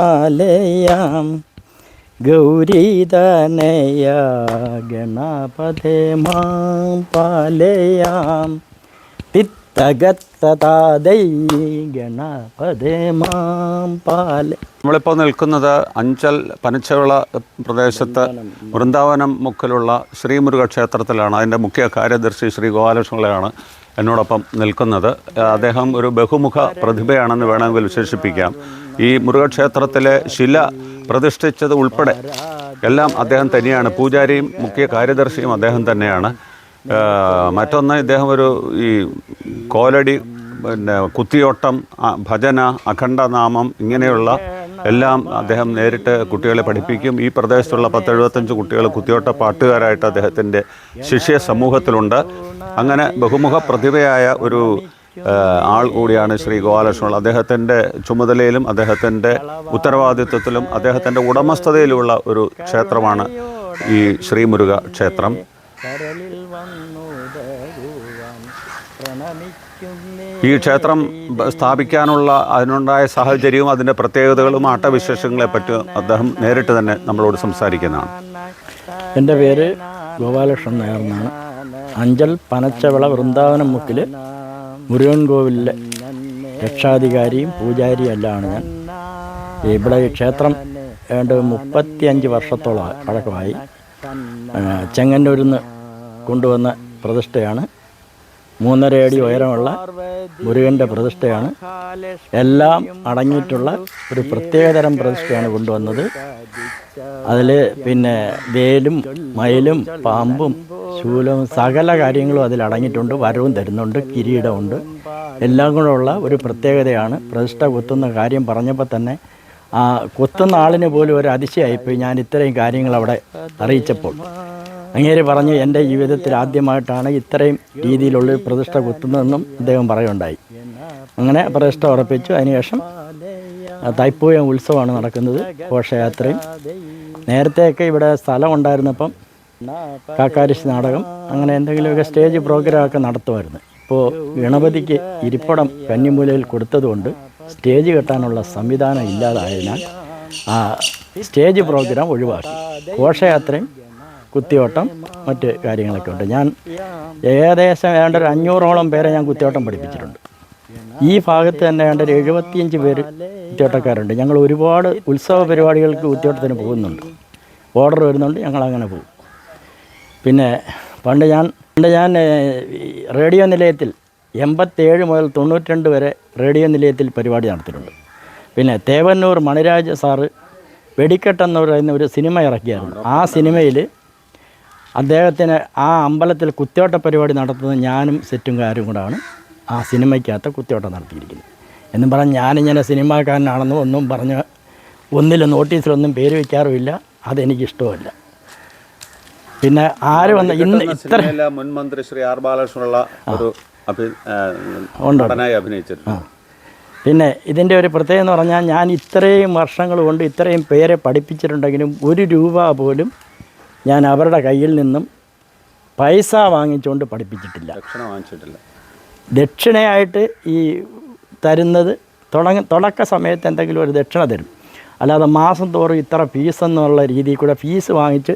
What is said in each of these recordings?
പാലയാം ഗൗരീതനയ ഗണപതേ മാം പാലയാം. തിത്തഗത്തതാദൈ ഗണപതേ മാം പാല നമ്മളിപ്പോൾ നിൽക്കുന്നത് അഞ്ചൽ പനച്ചവിള പ്രദേശത്ത് വൃന്ദാവനം മുക്കിലുള്ള ശ്രീമുരുക ക്ഷേത്രത്തിലാണ്. അതിന്റെ മുഖ്യ കാര്യദർശി ശ്രീ ഗോപാലകൃഷ്ണയാണ് എന്നോടൊപ്പം നിൽക്കുന്നത്. അദ്ദേഹം ഒരു ബഹുമുഖ പ്രതിഭയാണെന്ന് വേണമെങ്കിൽ വിശേഷിപ്പിക്കാം. ഈ മുരുകക്ഷേത്രത്തിലെ ശില പ്രതിഷ്ഠിച്ചത് ഉൾപ്പെടെ എല്ലാം അദ്ദേഹം തന്നെയാണ്. പൂജാരിയും മുഖ്യ കാര്യദർശിയും അദ്ദേഹം തന്നെയാണ്. മറ്റൊന്ന് ഇദ്ദേഹം ഒരു ഈ കോലടി പിന്നെ കുത്തിയോട്ടം ഭജന അഖണ്ഡനാമം ഇങ്ങനെയുള്ള എല്ലാം അദ്ദേഹം നേരിട്ട് കുട്ടികളെ പഠിപ്പിക്കും. ഈ പ്രദേശത്തുള്ള പത്ത് എഴുപത്തഞ്ച് കുട്ടികൾ കുത്തിയോട്ട പാട്ടുകാരായിട്ട് അദ്ദേഹത്തിന്റെ ശിഷ്യ സമൂഹത്തിലുണ്ട്. അങ്ങനെ ബഹുമുഖ പ്രതിഭയായ ഒരു ആൾ കൂടിയാണ് ശ്രീ ഗോപാലകൃഷ്ണൻ. അദ്ദേഹത്തിന്റെ ചുമതലയിലും അദ്ദേഹത്തിന്റെ ഉത്തരവാദിത്വത്തിലും അദ്ദേഹത്തിന്റെ ഉടമസ്ഥതയിലുമുള്ള ഒരു ക്ഷേത്രമാണ് ഈ ശ്രീമുരുക ക്ഷേത്രം. ഈ ക്ഷേത്രം സ്ഥാപിക്കാനുള്ള അതിനുണ്ടായ സാഹചര്യവും അതിന്റെ പ്രത്യേകതകളും ആട്ടവിശേഷങ്ങളെ പറ്റി അദ്ദേഹം നേരിട്ട് തന്നെ നമ്മളോട് സംസാരിക്കുന്നതാണ്. എന്റെ പേര് ഗോപാലകൃഷ്ണൻ നായർ എന്നാണ്. അഞ്ചൽ പനച്ചവിള വൃന്ദാവനം മുക്കിൽ മുരുകൻ കോവിലിലെ രക്ഷാധികാരിയും പൂജാരിയും എല്ലാമാണ് ഞാൻ. ഇവിടെ ക്ഷേത്രം ഏതാണ്ട് മുപ്പത്തിയഞ്ച് വർഷത്തോളം പഴക്കമായി. ചെങ്ങന്നൂരിൽ നിന്ന് കൊണ്ടുവന്ന പ്രതിഷ്ഠയാണ്. മൂന്നര അടി ഉയരമുള്ള മുരുകന്റെ പ്രതിഷ്ഠയാണ്. എല്ലാം അടങ്ങിയിട്ടുള്ള ഒരു പ്രത്യേകതരം പ്രതിഷ്ഠയാണ് കൊണ്ടുവന്നത്. അതിൽ പിന്നെ വേലും മയിലും പാമ്പും ശൂലവും സകല കാര്യങ്ങളും അതിൽ അടങ്ങിയിട്ടുണ്ട് വരവും തരുന്നുണ്ട് കിരീടമുണ്ട്. എല്ലാം കൂടെ ഉള്ള ഒരു പ്രത്യേകതയാണ് പ്രതിഷ്ഠ കുത്തുന്ന കാര്യം പറഞ്ഞപ്പോൾ തന്നെ ആ കുത്തുന്ന ആളിന് പോലും ഒരു അതിശയായിപ്പോയി ഞാൻ ഇത്രയും കാര്യങ്ങൾ അവിടെ അറിയിച്ചപ്പോൾ. അങ്ങേര് പറഞ്ഞു എന്റെ ജീവിതത്തിൽ ആദ്യമായിട്ടാണ് ഇത്രയും രീതിയിലുള്ള പ്രതിഷ്ഠ കുത്തുന്നതെന്നും അദ്ദേഹം പറയുണ്ടായി അങ്ങനെ പ്രതിഷ്ഠ ഉറപ്പിച്ചു. അതിനുശേഷം തൈപ്പൂയം ഉത്സവമാണ് നടക്കുന്നത് ഘോഷയാത്രയും. നേരത്തെയൊക്കെ ഇവിടെ സ്ഥലം ഉണ്ടായിരുന്നപ്പം കാക്കാരിശ് നാടകം. അങ്ങനെ എന്തെങ്കിലുമൊക്കെ സ്റ്റേജ് പ്രോഗ്രാമൊക്കെ നടത്തുമായിരുന്നു. ഇപ്പോൾ ഗണപതിക്ക് ഇരിപ്പടം കന്നിമൂലയിൽ കൊടുത്തതുകൊണ്ട് സ്റ്റേജ് കെട്ടാനുള്ള സംവിധാനം ഇല്ലാതായതിനാൽ ആ സ്റ്റേജ് പ്രോഗ്രാം ഒഴിവാക്കി. ഘോഷയാത്രയും കുത്തിയോട്ടം മറ്റ് കാര്യങ്ങളൊക്കെ ഉണ്ട്. ഞാൻ ഏകദേശം ഏതാണ്ട് ഒരു അഞ്ഞൂറോളം പേരെ ഞാൻ കുത്തിയോട്ടം പഠിപ്പിച്ചിട്ടുണ്ട്. ഈ ഭാഗത്ത് തന്നെ ഏതാണ്ട് ഒരു എഴുപത്തിയഞ്ച് പേര് കുത്തിയോട്ടക്കാരുണ്ട്. ഞങ്ങൾ ഒരുപാട് ഉത്സവ പരിപാടികൾക്ക് കുത്തിയോട്ടത്തിന് പോകുന്നുണ്ട്. ഓർഡർ വരുന്നുണ്ട് ഞങ്ങൾ അങ്ങനെ പോകും. പിന്നെ പണ്ട് ഞാൻ പണ്ട് ഞാൻ റേഡിയോ നിലയത്തിൽ എൺപത്തേഴ് മുതൽ തൊണ്ണൂറ്റിരണ്ട് വരെ റേഡിയോ നിലയത്തിൽ പരിപാടി നടത്തിയിട്ടുണ്ട്. പിന്നെ തേവന്നൂർ മണിരാജ് സാറ് വെടിക്കെട്ടെന്ന് പറയുന്ന ഒരു സിനിമ ഇറക്കിയായിരുന്നു. ആ സിനിമയിൽ അദ്ദേഹത്തിന് ആ അമ്പലത്തിൽ കുത്തിയോട്ട പരിപാടി നടത്തുന്നത് ഞാനും സെറ്റുംകാരും കൂടാണ് ആ സിനിമയ്ക്കകത്ത് കുത്തിയോട്ടം നടത്തിയിരിക്കുന്നത്. എന്നും പറഞ്ഞ് ഞാനിങ്ങനെ സിനിമാക്കാരനാണെന്നും ഒന്നും പറഞ്ഞ് ഒന്നിലും നോട്ടീസിലൊന്നും പേര് വയ്ക്കാറുമില്ല അതെനിക്കിഷ്ടമല്ല പിന്നെ ആര് വന്ന ഇന്ന് ഇത്ര മുൻമന്ത്രി മുൻ മന്ത്രി ശ്രീ ആർ ബാലകൃഷ്ണനുള്ള ഒരു. നടനായി അഭിനയിച്ചിട്ടുണ്ട് പിന്നെ ഇതിന്റെ ഒരു പ്രത്യേകത എന്ന് പറഞ്ഞാൽ ഞാൻ ഇത്രയും വർഷങ്ങൾ കൊണ്ട് ഇത്രയും പേരെ പഠിപ്പിച്ചിട്ടുണ്ടെങ്കിലും ഒരു രൂപ പോലും ഞാൻ അവരുടെ കയ്യിൽ നിന്നും പൈസ വാങ്ങിച്ചുകൊണ്ട് പഠിപ്പിച്ചിട്ടില്ല. ദക്ഷിണ വാങ്ങിച്ചിട്ടില്ല. ദക്ഷിണയായിട്ട് ഈ തരുന്നത് തുടങ്ങ തുടക്ക സമയത്ത് എന്തെങ്കിലും ഒരു ദക്ഷിണ തരും. അല്ലാതെ മാസം തോറും ഇത്ര ഫീസ് എന്നുള്ള രീതിയിൽ കൂടെ ഫീസ് വാങ്ങിച്ച്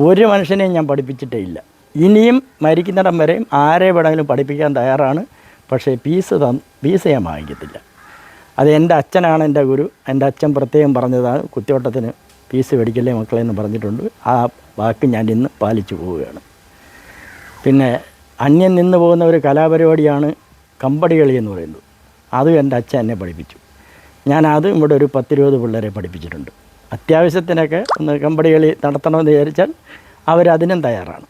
ഒരു മനുഷ്യനെയും ഞാൻ പഠിപ്പിച്ചിട്ടേ ഇല്ല. ഇനിയും മരിക്കുന്നിടം വരെയും ആരെ വേണമെങ്കിലും പഠിപ്പിക്കാൻ തയ്യാറാണ്. പക്ഷേ പീസ് തന്ന് ഫീസ് ഞാൻ വാങ്ങിക്കത്തില്ല. അത് എന്റെ അച്ഛനാണ് എന്റെ ഗുരു. എന്റെ അച്ഛൻ പ്രത്യേകം പറഞ്ഞതാണ് കുത്തിയോട്ടത്തിന് ഫീസ് മേടിക്കല്ലേ മക്കളെ എന്ന് പറഞ്ഞിട്ടുണ്ട്. ആ വാക്ക് ഞാൻ ഇന്ന് പാലിച്ചു പോവുകയാണ്. പിന്നെ അന്യം നിന്ന് പോകുന്ന ഒരു കലാപരിപാടിയാണ് കമ്പടി കളി എന്ന് പറയുന്നത്. അതും എന്റെ അച്ഛൻ എന്നെ പഠിപ്പിച്ചു. ഞാൻ ഇവിടെ ഒരു പത്തിരുപത് പിള്ളേരെ പഠിപ്പിച്ചിട്ടുണ്ട്. അത്യാവശ്യത്തിനൊക്കെ ഒന്ന് കമ്പടി കളി നടത്തണമെന്ന് വിചാരിച്ചാൽ അവരതിനും തയ്യാറാണ്.